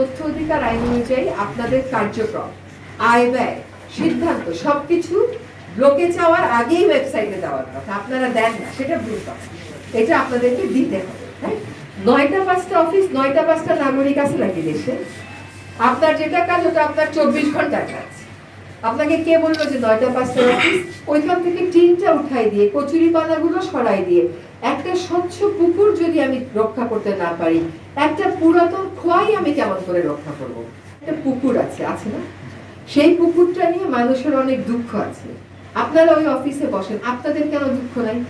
তথ্য অধিকার আইন অনুযায়ী আপনাদের কার্যক্রম, আয় ব্যয়, সিদ্ধান্ত, সবকিছু লোকে চাওয়ার আগেই ওয়েবসাইটে দেওয়ার কথা। আপনারা দেন না, সেটা ভুল কথা। এটা আপনাদেরকে দিতে হবে হ্যাঁ? নয়টা পাঁচটা অফিস নয়টা পাঁচটা নাগরিক আছে নাকি দেশে? আপনার যেটা কাজ, ওটা আপনার চব্বিশ ঘণ্টার কাজ। আপনাকে কে বলল যে নয়টা পাঁচটা অফিস ওইখান থেকে টিনটা উঠাই দিয়ে কচুরি পানাগুলো সরাই দিয়ে একটা স্বচ্ছ পুকুর যদি আমি রক্ষা করতে না পারি, একটা পুরাতন খোয়াই আমি কেমন করে রক্ষা করব? একটা পুকুর আছে আছে না? সেই পুকুরটা নিয়ে মানুষের অনেক দুঃখ আছে। আপনারা ওই অফিসে বসেন, আপনাদের কেন দুঃখ নাই?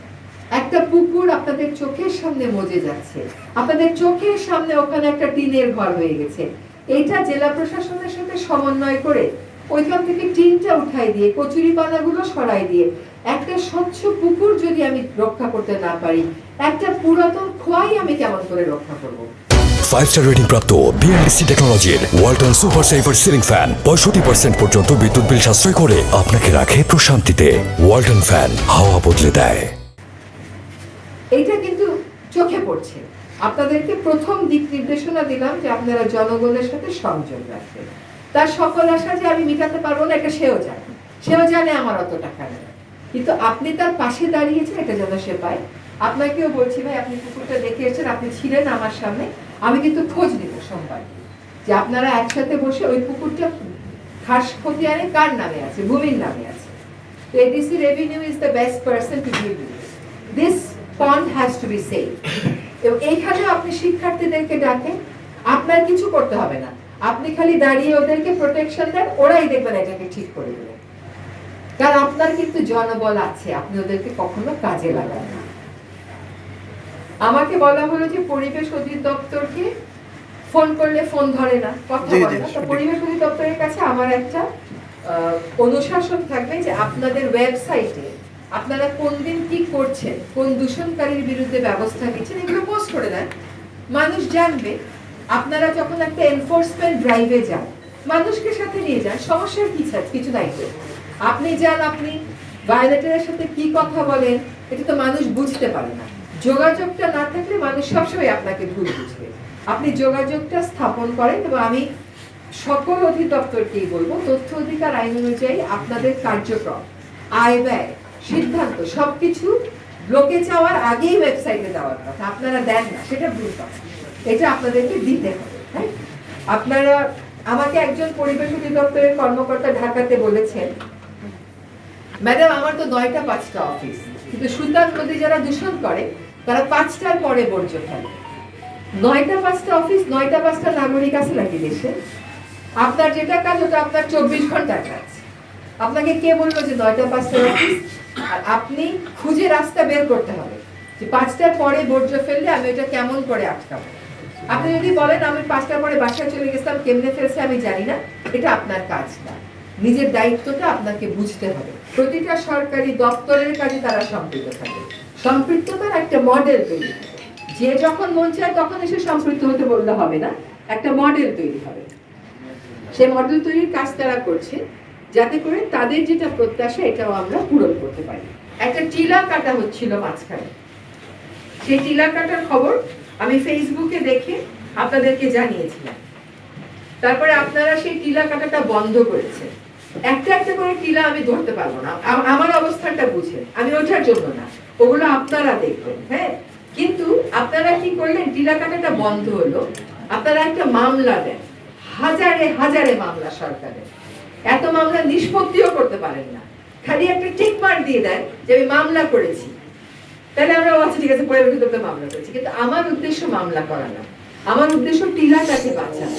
একটা পুকুর আপনাদের চোখের সামনে মজে যাচ্ছে। আপনাদের চোখের সামনে ওখানে একটা টিনের ঘর হয়ে গেছে। এটা জেলা প্রশাসনের সাথে সমন্বয় করে ওইখান থেকে টিনটা উঠাই দিয়ে কচুরি পানাগুলো সরাই দিয়ে একটা স্বচ্ছ পুকুর যদি আমি রক্ষা করতে না পারি একটা পুরাতন খোয়াই আমি কেমন করে রক্ষা করব? ফাইভ স্টার রেটিং প্রাপ্ত বিএলডিসি টেকনোলজির Walton super saver ceiling fan পঁয়ষট্টি পার্সেন্ট পর্যন্ত বিদ্যুৎ বিল সাশ্রয় করে আপনাকে রাখে প্রশান্তিতে। ওয়ালটন ফ্যান হাওয়া বদলে দেয়। এইটা কিন্তু চোখে পড়ছে। আপনাদেরকে প্রথম দিক নির্দেশনা দিলাম যে আপনারা জনগণের সাথে সংযোগ রাখবেন। তার সকল আশা যে আমি মেটাতে পারব না, এটা সেও জানে। সেও জানে আমার অত টাকা নেই। কিন্তু আপনি তার পাশে দাঁড়িয়েছেন এটা যেন সে পায়, আপনাকেও বলছি ভাই, আপনি কুকুরটা দেখে এসেছেন, আপনি ছিলেন আমার সামনে, আমি কিন্তু খোঁজ নিব সোমবার। যে আপনারা একসাথে বসে ওই পুকুরটা খাস খতিয়ানে কার নামে আছে? ভূমির নামে আছে। তো ADC revenue is the best person to with this pond has to be save এবং এইখানে আপনি শিক্ষার্থীদেরকে ডাকেন আপনার কিছু করতে হবে না। আপনি খালি দাঁড়িয়ে ওদেরকে প্রোটেকশন দেন ওরাই দেখবেন এটাকে ঠিক করে দেবে। কারণ আপনার কিন্তু জনবল আছে আপনি ওদেরকে কখনো কাজে লাগান না। আমাকে বলা হলো যে পরিবেশ অধিদপ্তরকে ফোন করলে ফোন ধরে না কথা বলে না। তো পরিবেশ অধিদপ্তরের কাছে আমার একটা অনুশাসন থাকবে যে আপনাদের ওয়েবসাইটে আপনারা কোন দিন কি করছেন কোন দূষণকারীর বিরুদ্ধে ব্যবস্থা নিচ্ছেন এগুলো পোস্ট করে দেন। মানুষ জানবে আপনারা যখন একটা এনফোর্সমেন্ট ড্রাইভে যান, মানুষকে সাথে নিয়ে যান, সমস্যার কি? কিছু তো। আপনি যান, আপনি ভায়োলেটারের সাথে কি কথা বলেন, এটা তো মানুষ বুঝতে পারে না। যোগাযোগটা না থাকলে মানুষ সবসময় আপনাকে ভুল বুঝবে। আপনি যোগাযোগটা স্থাপন করেন এবং আমি সকল অধিদপ্তরকেই বলব, তথ্য অধিকার আইন অনুযায়ী আপনাদের কার্যক্রম, আয় ব্যয়, সিদ্ধান্ত, সবকিছু লোকে চাওয়ার আগেই ওয়েবসাইটে দেওয়ার কথা। আপনারা দেন না, সেটা ভুল কথা। এটা আপনাদেরকে দিতে হবে হ্যাঁ? আপনারা আমাকে একজন পরিবেশ অধিদপ্তরের কর্মকর্তা ঢাকাতে বলেছেন, ম্যাডাম, আমার তো নয়টা পাঁচটা অফিস, কিন্তু সুলতান নদী যারা দূষণ করে, তারা পাঁচটার পরে বর্জ্য ফেলে। নয়টা পাঁচটা অফিস, নয়টা পাঁচটা নাগরিক আছে নাকি দেশে? আপনার যেটা কাজ, ওটা আপনার চব্বিশ ঘণ্টার কাজ। আপনাকে কে বলল যে নয়টা পাঁচটা অফিস? আর আপনি খুঁজে রাস্তা বের করতে হবে যে পাঁচটার পরে বর্জ্য ফেললে আমি এটা কেমন করে আটকাবো? আপনি যদি বলেন, আমি পাঁচটার পরে বাসায় চলে গেছিলাম, কেমনে ফেলছে আমি জানি না। এটা আপনার কাজ না। নিজের দায়িত্বটা আপনাকে বুঝতে হবে। প্রতিটা সরকারি দপ্তরের কাজে তারা সম্পৃক্ত থাকে। সম্পৃক্ততার একটা মডেল তৈরি। যে যখন মন চায়, তখন এসে সম্পৃক্ত হতে বললে হবে না। একটা মডেল তৈরি হবে। সেই মডেল তৈরির কাজ তারা করছে, যাতে করে তাদের যেটা প্রত্যাশা, এটাও আমরা পূরণ করতে পারি। একটা টিলা কাটা হচ্ছিল মাঝখানে। সেই টিলা কাটার খবর আমি ফেসবুকে দেখে আপনাদেরকে জানিয়েছিলাম। তারপরে আপনারা সেই টিলা কাটাটা বন্ধ করেছেন। একটা একটা করে টিলা আমি ধরতে পারব না। আমার অবস্থানটা বুঝে আমি ওঠার জন্য না। ওগুলো আপনারা দেখবেন হ্যাঁ? কিন্তু আপনারা কি করলেন? টিলা কাটাটা বন্ধ হলো। আপনারা একটা মামলা দেন। হাজারে হাজারে মামলা সরকারের। এত মামলা নিষ্পত্তিও করতে পারেন না। খালি একটা টিক মার্ক দিয়ে দেন যে আমি মামলা করেছি। তাহলে আমরা আচ্ছা ঠিক আছে পরিবেশ দপ্তর মামলা করছি। কিন্তু আমার উদ্দেশ্য মামলা করা না। আমার উদ্দেশ্য টিলাটাকে বাঁচানো।